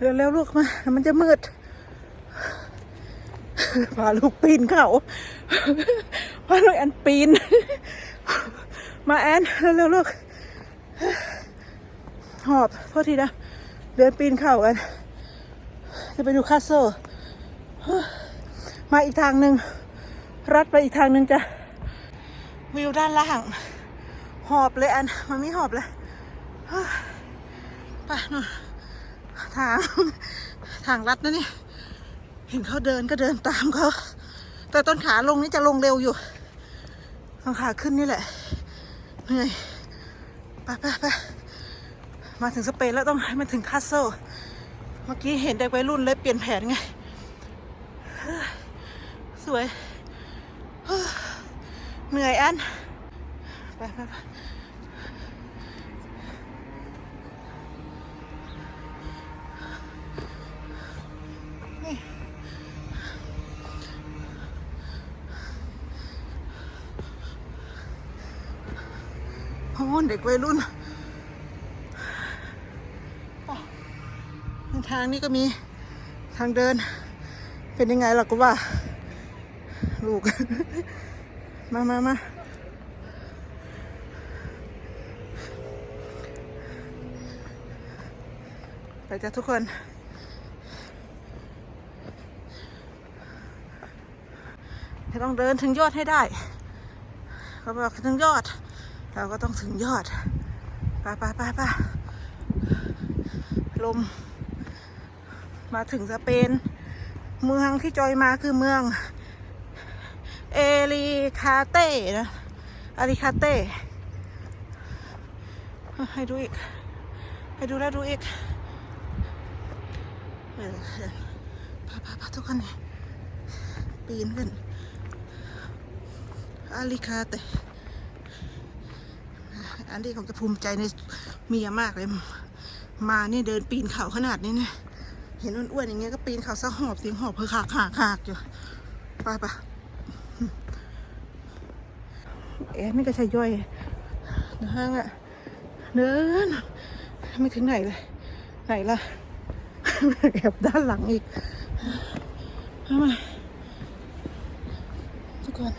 เร็วๆลูกมา มันจะมืด พาลูกปีนเขาพาลูกแอนปีน มาแอนเร็วๆลูก หอบโทษทีนะ เดินปีนเขากัน จะไปดูคาสเซิลมาอีกทางหนึ่ง รัดไปอีกทางหนึ่งจ้ะวิวด้านล่าง หอบเลยอัน มันไม่หอบเลยเฮ้ยไปนู่น ทางทางลัดนะนี่เห็นเขาเดินก็เดินตามเขา แต่ต้นขาลงนี่จะลงเร็วอยู่ต้นขาขึ้นนี่แหละ เหนื่อย ไปไปไปมาถึงสเปนแล้วต้องให้มันถึงคาสเซิล เมื่อกี้เห็นเด็กวัยรุ่นเลยเปลี่ยนแผนไง สวยเฮ้ยเหนื่อยอัน ไปไปไป โอ้เด็กวัยรุ่นทางนี้ก็มีทางเดิน เป็นยังไงล่ะกูว่า ลูก มามามาไปจ้ะทุกคนจะต้องเดินถึงยอดให้ได้ เขาบอกถึงยอด เราก็ต้องถึงยอดไปไปไปไปลม มาถึงสเปน เมืองที่จอยมาคือเมือง เอริคาเต้นะอาริคาเต้ให้ดูอีก ให้ดูแล้วดูอีกเออพาพาพาทุกคนนี่ปีนขึ้นอาริคาเต อันนี้ผมจะภูมิใจในเมียมากเลย มานี่เดินปีนเขาขนาดนี้เนี่ยเห็นอ้วนๆอย่างเงี้ยก็ปีนเขาซะหอบเสียงหอบเพื่อขากขากขากอยู่ไปปะเอ๊ะนี่ก็ใช่ย่อยนะฮะอะเดินไม่ถึงไหนเลย ไหนล่ะแอบด้านหลังอีกทำไมทุกคน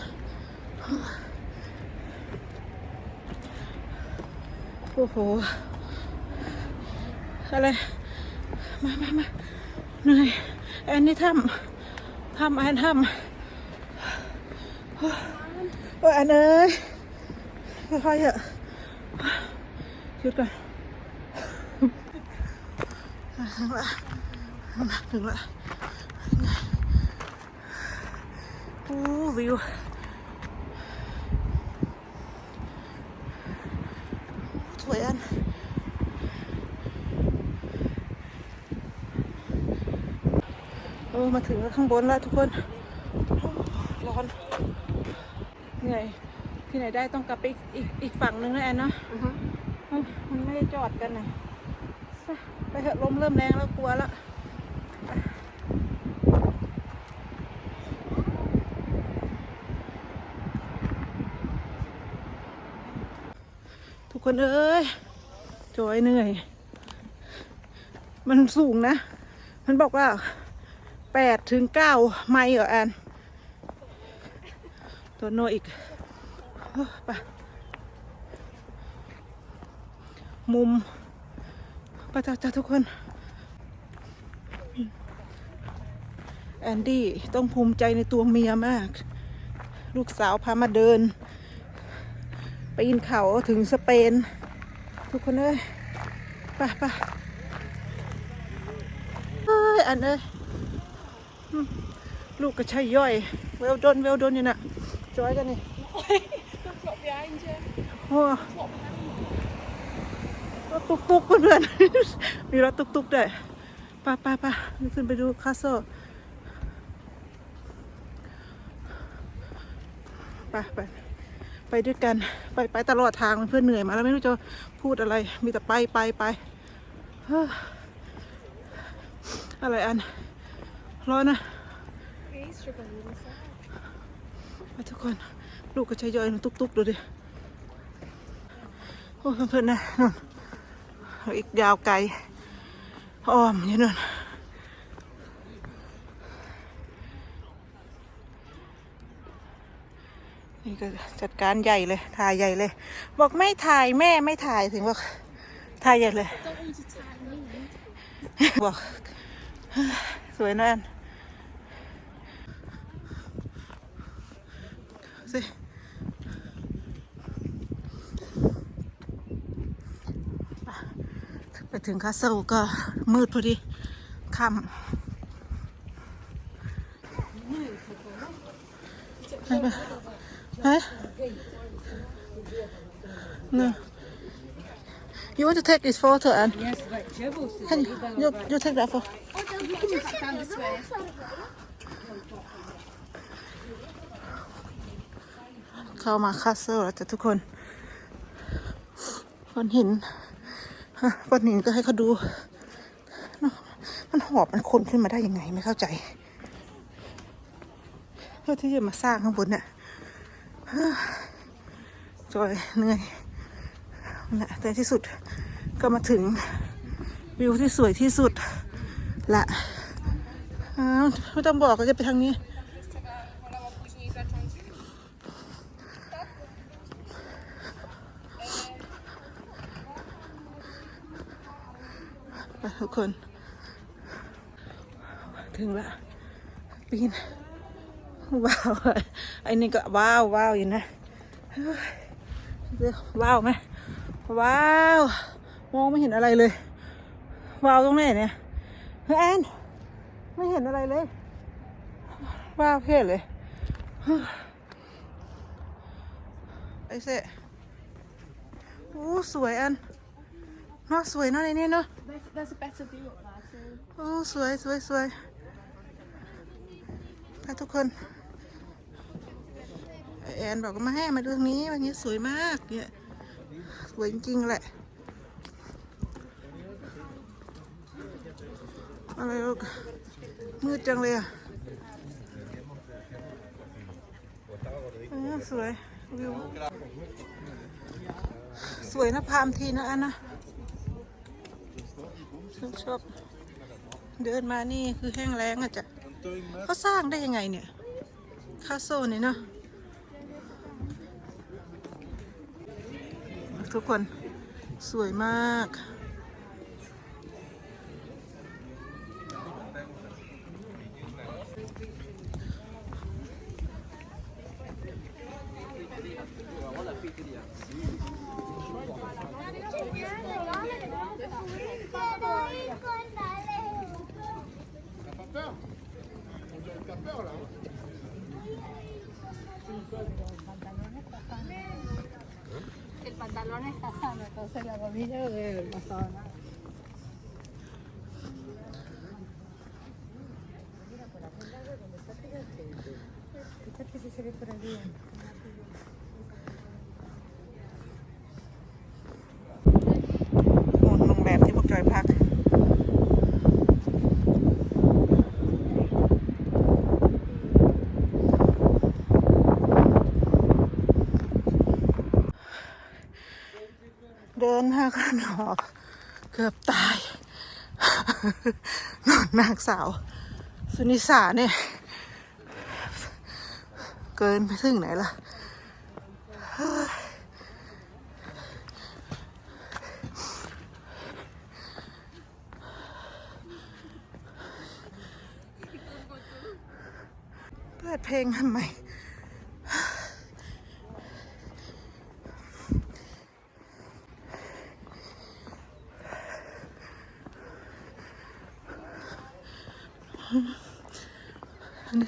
อ้โห อะไร มามามาเหนื่อยแอนนี่ทำทำแอนทำโอ้ยแอนเอ้ยค่อยๆเถอะหยุดก่อนถึงละถึงละโอ้วิว วยอันโอ้มาถึงแล้วข้างบนแล้วทุกคนโอ้ร้อน เหนื่อย ที่ไหนได้ต้องกลับไปอีกอีกอีกฝั่งนึงนะแอนเนาะเอ้ามันไม่ได้จอดกันนะไปเถอะลมเริ่มแรงแล้วกลัวแล้ว ทุกคนเอ้ยจอยเหนื่อย มันสูงนะ มันบอกว่าแปดถึงเก้าไมล์เหรอแอนตัวโนอีกไปมุมไปจ้าจ้าทุกคน แอนดี้ต้องภูมิใจในตัวเมียมาก ลูกสาวพามาเดิน ปีนเขาถึงสเปน ทุกคนเอ้ยไปไปเอ้ยอันเอ้ยลูกก็ใช่ย่อยเวลดนเวลดนอยู่น่ะจอยกันนี่โอ้รถตุกตุกเพื่อนมีรถตุกตุกด้วยไป้าป้าป้าขึ้นไปดูคาสเซิลไปไป ไปด้วยกันไปไปตลอดทางเพื่อนเหนื่อยมาแล้วไม่รู้จะพูดอะไร มีแต่ไปไปไปอะไรอันร้อนนะไปทุกคนลูกก็ใช้ย่อยนะตุกๆดูดิโอ้เพื่อนๆนะนู่นอีกยาวไกลอ้อมอยู่นู่น นี่ก็จัดการใหญ่เลย ถ่ายใหญ่เลย บอกไม่ถ่ายแม่ไม่ถ่ายถึงบอกถ่ายใหญ่เลย Don't want you to tag me. บอก สวยนะแอนสิไปถึงคาสเซิลก็มืดพอดีค่ำไปไปเฮ้ย No. You want to take this photo, Anne? Yes, like Jibbles to Can you, you, you take that photo. Down this way. เข้ามาคาสเซิลแล้วจ้ะทุกคนก้อนหินฮะก้อนหินก็ให้เขาดูเนอะมันหอบมันคนขึ้นมาได้ยังไงไม่เข้าใจเพื่อที่จะมาสร้างข้างบนเนี่ยเฮ้อ จอยเหนื่อยนั่นแหละแต่ที่สุดก็มาถึงวิวที่สวยที่สุดละไม่ต้องบอกก็จะไปทางนี้ ไปทุกคน ถึงละปีนว้าวไอ้นี่ก็ว้าวว้าวอยู่นะเฮ้ยเดี๋ยวว้าวไหมว้าวมองไม่เห็นอะไรเลย ว้าวตรงไหนเนี่ยเฮ้ยแอนไม่เห็นอะไรเลย ว้าวเพี้ยเลยเฮ้ยไอ้เสะโอ้สวยอันเนาะสวยเนาะในนี้เนาะ There's, there's a better view up there too. โอ้สวยสวยสวยไปทุกคน แอนบอกว่ามาให้มาดูทางนี้วันนี้สวยมากเนี่ยสวยจริงๆแหละอะไรลูกมืดจังเลยอะเออสวยวิวสวยนะพามทีนะอันนะชอบชอบเดินมานี่คือแห้งแล้งอะจ้ะเขาสร้างได้ยังไงเนี่ยคาโซเนี่ยเนาะ ทุกคนสวยมาก Ikat kasi sa likod เดินหากันหอบเกือบตายนอนนางสาว สุนิสาเนี่ย เกินไปถึงไหนล่ะเปิดเพลงทำไม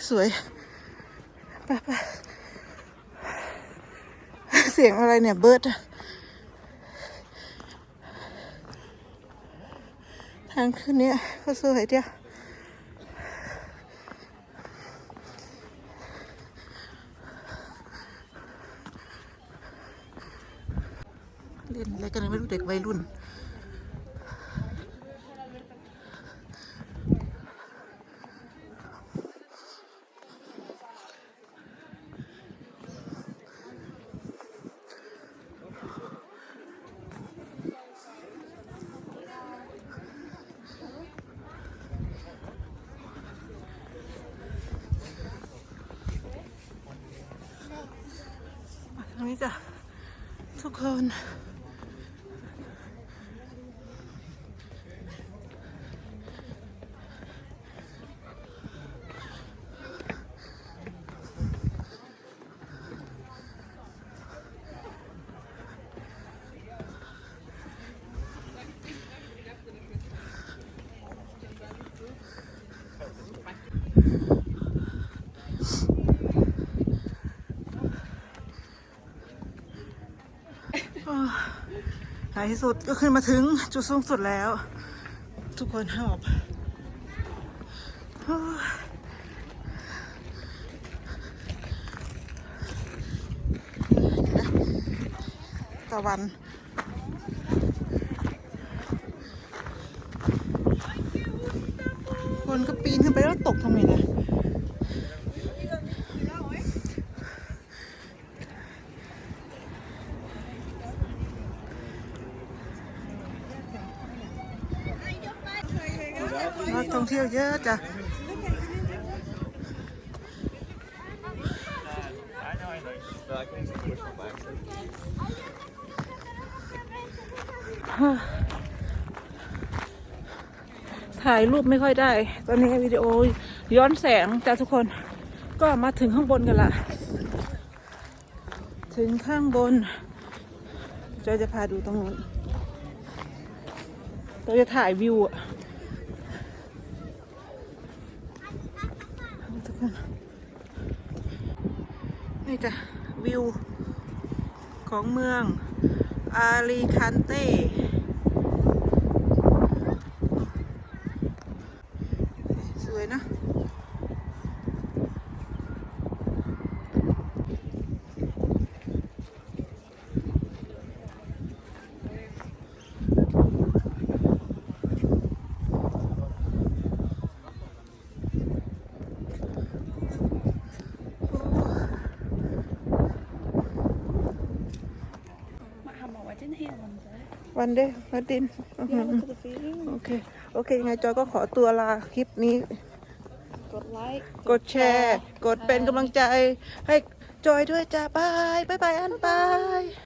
สวยไปไปเสียงอะไรเนี่ย เบิร์ดอะทางขึ้นเนี้ยก็สวยเดียวเล่นอะไรกันไม่รู้เด็กวัยรุ่น นี้จ้ะ ทุกคนในที่สุดก็ขึ้นมาถึงจุดสูงสุดแล้ว ทุกคนหอบตะวันคนก็ปีนขึ้นไปแล้วตกทำไมเนี่ย ท่องเที่ยวเยอะจ้ะถ่ายรูปไม่ค่อยได้ ตอนนี้วิดีโอย้อนแสงจ้ะทุกคนก็มาถึงข้างบนกันละ ถึงข้างบนจอยจะพาดูตรงนู้นเราจะถ่ายวิวอะ ทุกคนนี่จ้ะ วิวของเมืองอาริคันเต้ สวยนะ มาทำเอาไว้ที่นี่มันจะ วันเดย์มาดิน the feeling โอเค โอเคยังไงจอยก็ขอตัวลาคลิปนี้ กดไลค์กดแชร์ กดเป็นกำลังใจให้จอยด้วยจ้าบายบายบายอันบาย